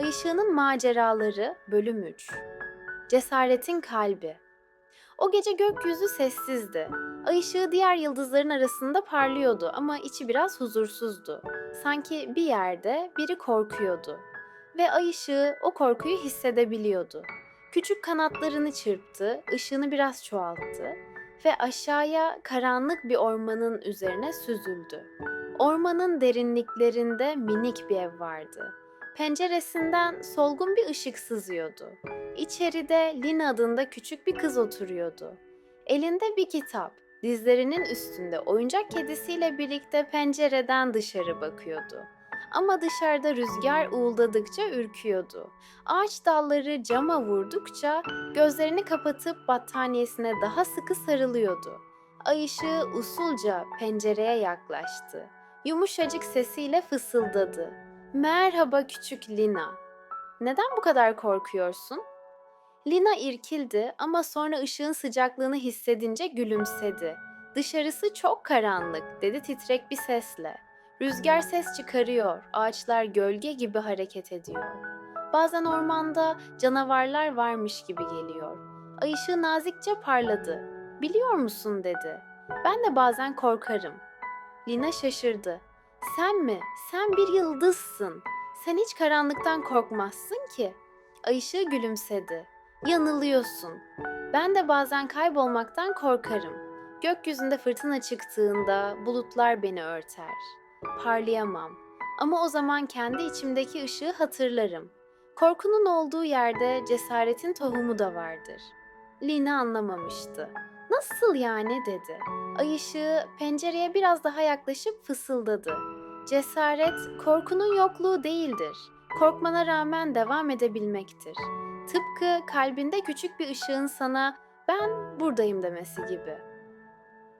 Ay Maceraları Bölüm 3 Cesaretin Kalbi O gece gökyüzü sessizdi. Ay ışığı diğer yıldızların arasında parlıyordu ama içi biraz huzursuzdu. Sanki bir yerde biri korkuyordu. Ve ay ışığı o korkuyu hissedebiliyordu. Küçük kanatlarını çırptı, ışığını biraz çoğalttı ve aşağıya karanlık bir ormanın üzerine süzüldü. Ormanın derinliklerinde minik bir ev vardı. Penceresinden solgun bir ışık sızıyordu. İçeride Lina adında küçük bir kız oturuyordu. Elinde bir kitap, dizlerinin üstünde oyuncak kedisiyle birlikte pencereden dışarı bakıyordu. Ama dışarıda rüzgar uğuldadıkça ürküyordu. Ağaç dalları cama vurdukça gözlerini kapatıp battaniyesine daha sıkı sarılıyordu. Ay ışığı usulca pencereye yaklaştı. Yumuşacık sesiyle fısıldadı. Merhaba küçük Lina. Neden bu kadar korkuyorsun? Lina irkildi ama sonra ışığın sıcaklığını hissedince gülümsedi. Dışarısı çok karanlık, dedi titrek bir sesle. Rüzgar ses çıkarıyor, ağaçlar gölge gibi hareket ediyor. Bazen ormanda canavarlar varmış gibi geliyor. Ay ışığı nazikçe parladı. Biliyor musun dedi. Ben de bazen korkarım. Lina şaşırdı. Sen mi? Sen bir yıldızsın. Sen hiç karanlıktan korkmazsın ki. Ay ışığı gülümsedi. Yanılıyorsun. Ben de bazen kaybolmaktan korkarım. Gökyüzünde fırtına çıktığında bulutlar beni örter. Parlayamam. Ama o zaman kendi içimdeki ışığı hatırlarım. Korkunun olduğu yerde cesaretin tohumu da vardır. Lina anlamamıştı. Nasıl yani dedi. Ay ışığı pencereye biraz daha yaklaşıp fısıldadı. Cesaret korkunun yokluğu değildir. Korkmana rağmen devam edebilmektir. Tıpkı kalbinde küçük bir ışığın sana ben buradayım demesi gibi.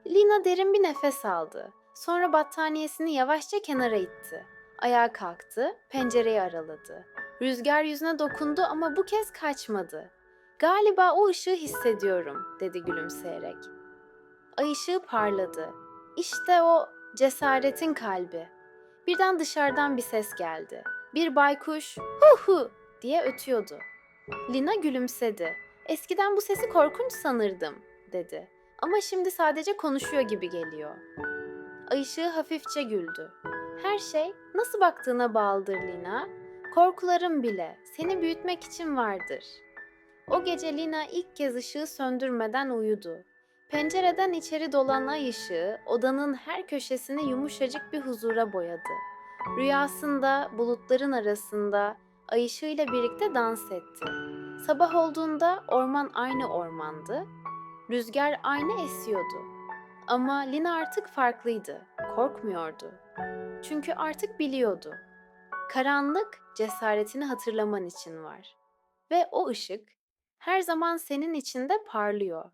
Lina derin bir nefes aldı. Sonra battaniyesini yavaşça kenara itti. Ayağa kalktı, pencereyi araladı. Rüzgar yüzüne dokundu ama bu kez kaçmadı. Galiba o ışığı hissediyorum, dedi gülümseyerek. Ay ışığı parladı. İşte o cesaretin kalbi. Birden dışarıdan bir ses geldi. Bir baykuş hu hu diye ötüyordu. Lina gülümsedi. Eskiden bu sesi korkunç sanırdım, dedi. Ama şimdi sadece konuşuyor gibi geliyor. Ay ışığı hafifçe güldü. Her şey nasıl baktığına bağlıdır Lina. Korkularım bile seni büyütmek için vardır. O gece Lina ilk kez ışığı söndürmeden uyudu. Pencereden içeri dolan ay ışığı odanın her köşesini yumuşacık bir huzura boyadı. Rüyasında bulutların arasında ay ışığıyla birlikte dans etti. Sabah olduğunda orman aynı ormandı. Rüzgar aynı esiyordu. Ama Lina artık farklıydı. Korkmuyordu. Çünkü artık biliyordu. Karanlık cesaretini hatırlaman için var. Ve o ışık her zaman senin içinde parlıyor.